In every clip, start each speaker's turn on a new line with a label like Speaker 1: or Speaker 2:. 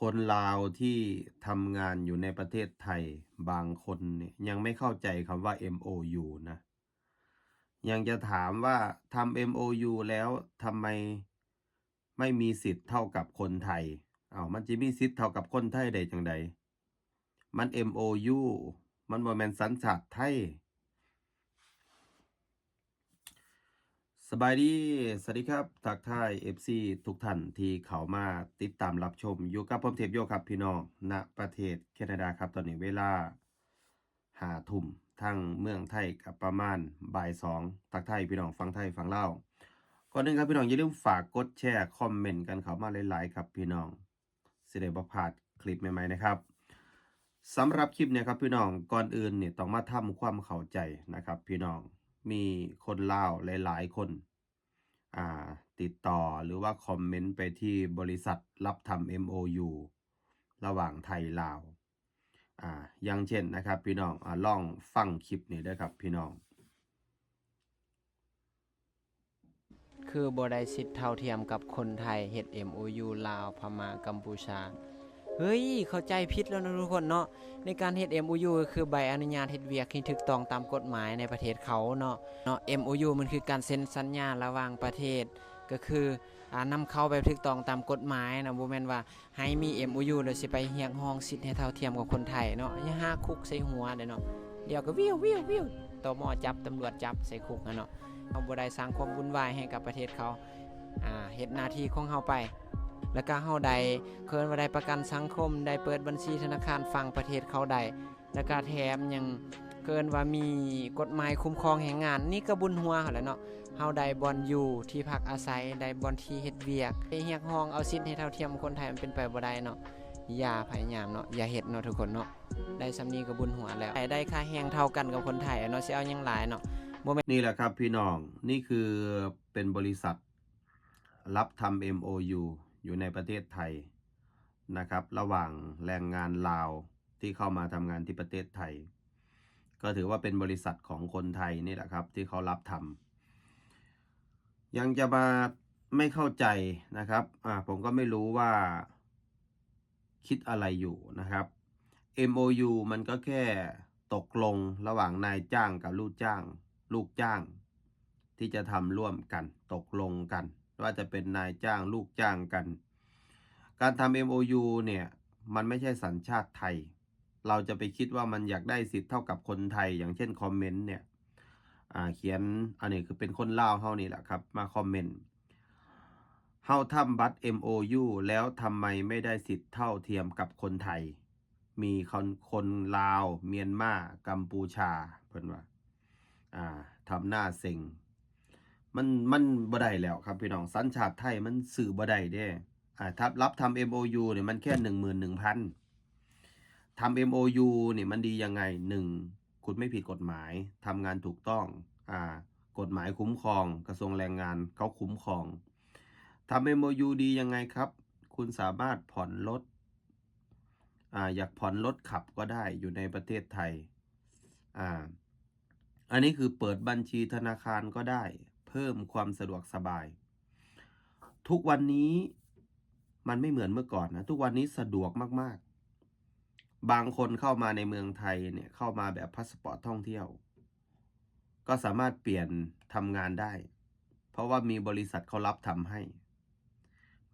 Speaker 1: คนลาวที่ทำงานอยู่ในประเทศไทยบางคนเนี่ยยังไม่เข้าใจคำว่า MOU นะ ยังจะถามว่าทำ MOU แล้วทำไมไม่มีสิทธิ์เท่ากับคนไทยอ้าวมันจะมีสิทธิ์เท่ากับคนไทยได้จังใดมัน MOU มันบ่แมนสัญชาติไทย สบายดี สวัสดีครับ ทักทาย FC ทุกท่านที่เขามาติดตามรับชม อยู่กับผมเทพโยครับพี่น้องณประเทศแคนาดาครับตอนนี้เวลาหาทุ่มทั้งเมืองไทยกับประมาณบ่ายสองทักทายพี่น้องฟังไทยฟังเล่าก่อนหนึ่งครับพี่น้องอย่าลืมฝากกดแชร์คอมเมนต์กันเขามาหลายๆครับพี่น้องสิได้บ่พาดคลิปใหม่ๆนะครับสำหรับคลิปเนี่ยครับพี่น้องก่อนอื่นเนี่ยต้องมาทำความเข้าใจนะครับ พี่น้อง มีคนลาวหลาย ๆ คนติดต่อหรือว่าคอมเมนต์ไปที่บริษัทรับทำ MOU ระหว่างไทยลาวอ่าอย่างเช่นนะครับพี่น้องอ่าลองฟังคลิปนี้ด้วยครับพี่น้อง
Speaker 2: คือบ่ได้สิทธิ์เท่าเทียมกับคนไทยเฮ็ด MOU ลาวพม่ากัมพูชา เฮ้ย เข้าใจผิดแล้วนะทุกคนเนาะ ในการเฮ็ด MOU ก็คือใบอนุญาตเฮ็ดเวียกที่ถูกต้องตามกฎหมายในประเทศเขาเนาะ เนาะ MOU มันคือการเซ็นสัญญาระหว่างประเทศ ก็คืออ่านำเข้าแบบถูกต้องตามกฎหมายนะบ่แม่นว่าให้มี MOU แล้วสิไปเรียกร้องสิทธิ์ให้เท่าเทียมกับคนไทยเนาะอย่าหาคุกใส่หัวเด้เนาะ เดี๋ยวก็วิววิววิวตมจับตำรวจจับใส่คุกนะเนาะเราบ่ได้สร้างความวุ่นวายให้กับประเทศเขาอ่าเฮ็ดหน้าที่ของเฮาไป แล้วก็เฮาได้เคินว่าได้ประกันสังคม ได้เปิดบัญชีธนาคารฟังประเทศเขาได้แล้วก็แถมยังเกินว่ามีกฎหมายคุ้มครองแรงงาน นี่ก็บุญหัวเขาแหล้วเนาะเฮาได้บอนอยู่ที่พักอาศัยได้บอนที่เฮ็ดเวียกไปเรียกร้องเอาสิทธิ์ให้เท่าเทียมคนไทยมันเป็นไปบ่ได้เนาะอย่าพยายามเนาะอย่าเฮ็ดเนาะทุกคนเนาะได้สำนีก็บุญหัวแล้วได้ค่าแรงเท่ากันกับคนไทยเนาะสิเอายังหลายเนาะ
Speaker 1: นี่แหละครับพี่น้องนี่คือเป็นบริษัทรับทำ MOU อยู่ในประเทศไทยนะครับ ระหว่างแรงงานลาวที่เข้ามาทำงานที่ประเทศไทย ก็ถือว่าเป็นบริษัทของคนไทยนี่แหละครับที่เขารับทำยังจะมาไม่เข้าใจนะครับอ่าผมก็ไม่รู้ว่าคิดอะไรอยู่นะครับ MOU มันก็แค่ตกลงระหว่างนายจ้างกับลูกจ้าง ลูกจ้าง ที่จะทำร่วมกันตกลงกัน ว่าจะเป็นนายจ้างลูกจ้างกัน การทำ MOU เนี่ย มันไม่ใช่สัญชาติไทย เราจะไปคิดว่ามันอยากได้สิทธิ์เท่ากับคนไทย อย่างเช่นคอมเมนต์เนี่ยเขียนอันนี้คือเป็นคนลาวเฮานี่แหละครับ มาคอมเมนต์เฮาทำบัตร MOU แล้วทำไมไม่ได้สิทธิ์เท่าเทียมกับคนไทย มีคนคนลาว เมียนมากัมพูชาเพิ่นว่าอ่าทำหน้าเซ็ง มันมันบ่ได้แล้วครับพี่น้องสัญชาติไทยมันสื่อบ่ได้เด้อ่าถ้ารับทำ MOU เนี่ยมันแค่หนึ่งหมื่นหนึ่งพันทำ MOU เนี่ยมันดียังไงหนึ่งคุณไม่ผิดกฎหมายทำงานถูกต้องอ่ากฎหมายคุ้มครอง กระทรวงแรงงานเขาคุ้มครองทำ MOU ดียังไงครับ คุณสามารถผ่อนรถอ่าอยากผ่อนรถขับก็ได้อยู่ในประเทศไทยอ่าอันนี้คือเปิดบัญชีธนาคารก็ได้ พิ่มความสะดวกสบาย ทุกวันนี้มันไม่เหมือนเมื่อก่อนนะ ทุกวันนี้สะดวกมาก ๆ บางคนเข้ามาในเมืองไทยเนี่ยเข้ามาแบบพาสปอร์ตท่องเที่ยว ก็สามารถเปลี่ยนทำงานได้ เพราะว่ามีบริษัทเขารับทำให้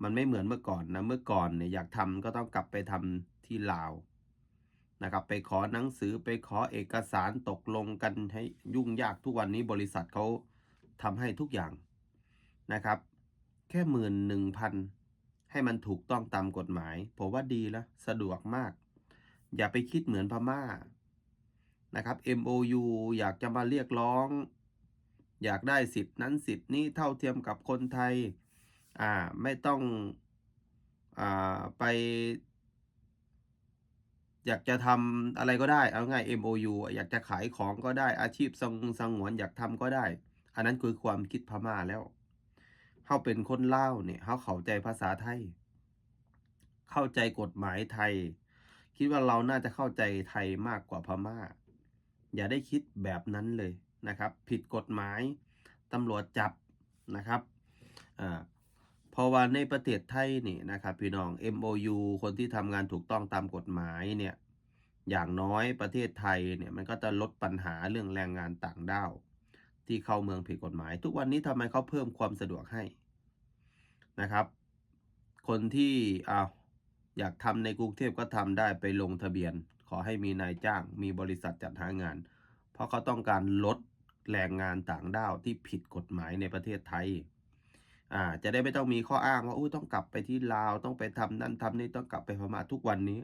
Speaker 1: มันไม่เหมือนเมื่อก่อนนะ เมื่อก่อนเนี่ยอยากทำก็ต้องกลับไปทำที่ลาวนะครับไปขอหนังสือไปขอเอกสารตกลงกันให้ยุ่งยากทุกวันนี้บริษัทเขา ทำให้ทุกอย่างนะครับ แค่หมื่นหนึ่งพันให้มันถูกต้องตามกฎหมาย ผมว่าดีแล้วสะดวกมาก อย่าไปคิดเหมือนพม่านะครับ MOU อยากจะมาเรียกร้อง อยากได้สิทธินั้นสิทธินี้เท่าเทียมกับคนไทยอ่าไม่ต้องอ่าไป อยากจะทำอะไรก็ได้ เอาง่าย MOU อะอยากจะขายของก็ได้อาชีพสงสงวนอยากทำก็ได้ อันนั้นคือความคิดพม่าแล้วเขาเป็นคนเล่าเนี่ยเขาเข้าใจภาษาไทย เข้าใจกฎหมายไทย คิดว่าเราน่าจะเข้าใจไทยมากกว่าพม่า อย่าได้คิดแบบนั้นเลยนะครับ ผิดกฎหมายตำรวจจับนะครับอ่าพราะว่าในประเทศไทยนี่นะครับพี่น้อง MOU คนที่ทำงานถูกต้องตามกฎหมายเนี่ยอย่างน้อยประเทศไทยเนี่ยมันก็จะลดปัญหาเรื่องแรงงานต่างด้าว ที่เข้าเมืองผิดกฎหมาย ทุกวันนี้ทำไมเขาเพิ่มความสะดวกให้นะครับ คนที่เอาอยากทำในกรุงเทพก็ทำได้ไปลงทะเบียน ขอให้มีนายจ้าง มีบริษัทจัดหางาน เพราะเขาต้องการลดแรงงานต่างด้าวที่ผิดกฎหมายในประเทศไทยอ่าจะได้ไม่ต้องมีข้ออ้างว่าอุ้ยต้องกลับไปที่ลาวต้องไปทำนั่นทำนี่ต้องกลับไปพม่าทุกวันนี้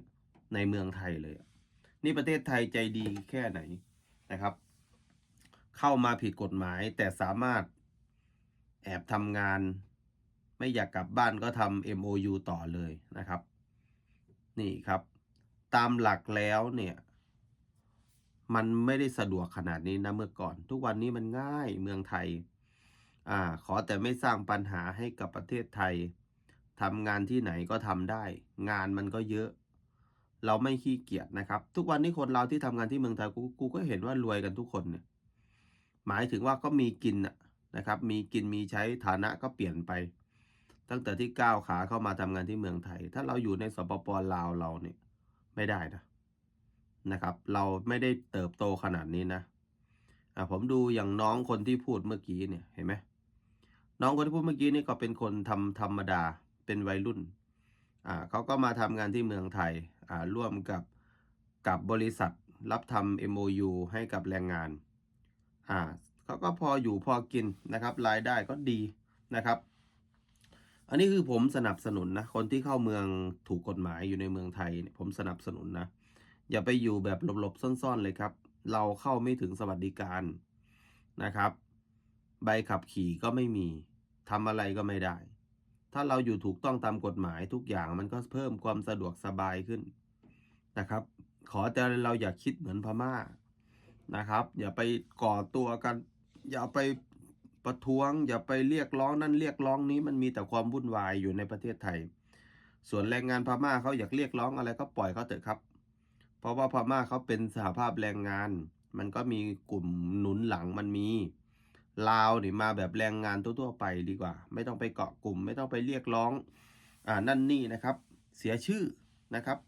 Speaker 1: ในเมืองไทยเลย นี่ประเทศไทยใจดีแค่ไหนนะครับ เข้ามาผิดกฎหมาย แต่สามารถแอบทำงาน ไม่อยากกลับบ้านก็ทำ MOU ต่อเลยนะครับ นี่ครับ ตามหลักแล้วเนี่ย มันไม่ได้สะดวกขนาดนี้นะเมื่อก่อน ทุกวันนี้มันง่ายเมืองไทย อ่า ขอแต่ไม่สร้างปัญหาให้กับประเทศไทยทำงานที่ไหนก็ทำได้ งานมันก็เยอะ เราไม่ขี้เกียจนะครับ ทุกวันนี้คนเราที่ทำงานที่เมืองไทยกูกูก็เห็นว่ารวยกันทุกคนเนี่ย หมายถึงว่าก็มีกินนะครับ มีกินมีใช้ฐานะก็เปลี่ยนไป ตั้งแต่ที่ก้าวขาเข้ามาทำงานที่เมืองไทย ถ้าเราอยู่ในสปปลาวเราเนี่ยไม่ได้นะนะครับ เราไม่ได้เติบโตขนาดนี้นะอ่าผมดูอย่างน้องคนที่พูดเมื่อกี้เนี่ยเห็นไหมน้องคนที่พูดเมื่อกี้นี่ก็เป็นคนทำธรรมดาเป็นวัยรุ่นอ่าเขาก็มาทำงานที่เมืองไทยอ่าร่วมกับกับบริษัทรับทำ MOU ให้กับแรงงาน อ่าเขาก็พออยู่พอกินนะครับ รายได้ก็ดีนะครับ อันนี้คือผมสนับสนุนนะ คนที่เข้าเมืองถูกกฎหมายอยู่ในเมืองไทยผมสนับสนุนนะ อย่าไปอยู่แบบหลบๆซ่อนๆเลยครับ เราเข้าไม่ถึงสวัสดิการนะครับ ใบขับขี่ก็ไม่มีทำอะไรก็ไม่ได้ ถ้าเราอยู่ถูกต้องตามกฎหมายทุกอย่างมันก็เพิ่มความสะดวกสบายขึ้นนะครับ ขอแต่เราอย่าคิดเหมือนพม่า นะครับ อย่าไปก่อตัวกัน อย่าไปประท้วง อย่าไปเรียกร้องนั่นเรียกร้องนี้มันมีแต่ความวุ่นวายอยู่ในประเทศไทย ส่วนแรงงานพม่าเขาอยากเรียกร้องอะไรก็ปล่อยเขาเถอะครับ เพราะว่าพม่าเขาเป็นสหภาพแรงงาน มันก็มีกลุ่มหนุนหลังมันมีลาวนี่มาแบบแรงงานทั่วๆไปดีกว่า ไม่ต้องไปเกาะกลุ่ม ไม่ต้องไปเรียกร้องอ่านั่นนี่นะครับ เสียชื่อนะครับ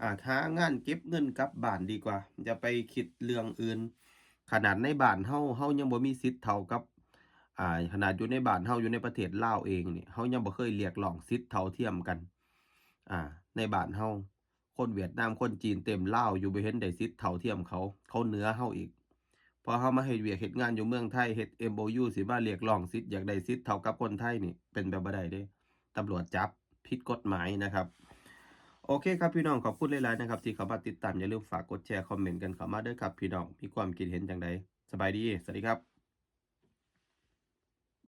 Speaker 1: อ่าหางานเก็บเงินกับบ้านดีกว่าอย่าไปคิดเรื่องอื่น ขนาดในบ้านเฮาเฮายังบ่มีสิทธิ์เท่ากับอ่าขนาดอยู่ในบ้านเฮาอยู่ในประเทศลาวเองเนี่ยเฮายังบ่เคยเรียกร้องสิทธิ์เท่าเทียมกัน อ่า ในบ้านเฮาคนเวียดนามคนจีนเต็มลาวอยู่บ่เห็นได้สิทธิ์เท่าเทียมเขา เขาเหนือเฮาอีกพอเฮามาเฮ็ดเวียกเฮ็ดงานอยู่เมืองไทยเฮ็ด MOU สิมาเรียกร้องสิทธิ์อยากได้สิทธิ์เท่ากับคนไทยนี่เป็นไปบ่ได้เด้ตำรวจจับผิดกฎหมายนะครับ โอเคครับพี่น้องขอบคุณหลายๆนะครับที่เข้ามาติดตามอย่าลืมฝากกดแชร์คอมเมนต์กันเข้ามาด้วยครับพี่น้องมีความคิดเห็นอย่างไรสบายดี สวัสดีครับ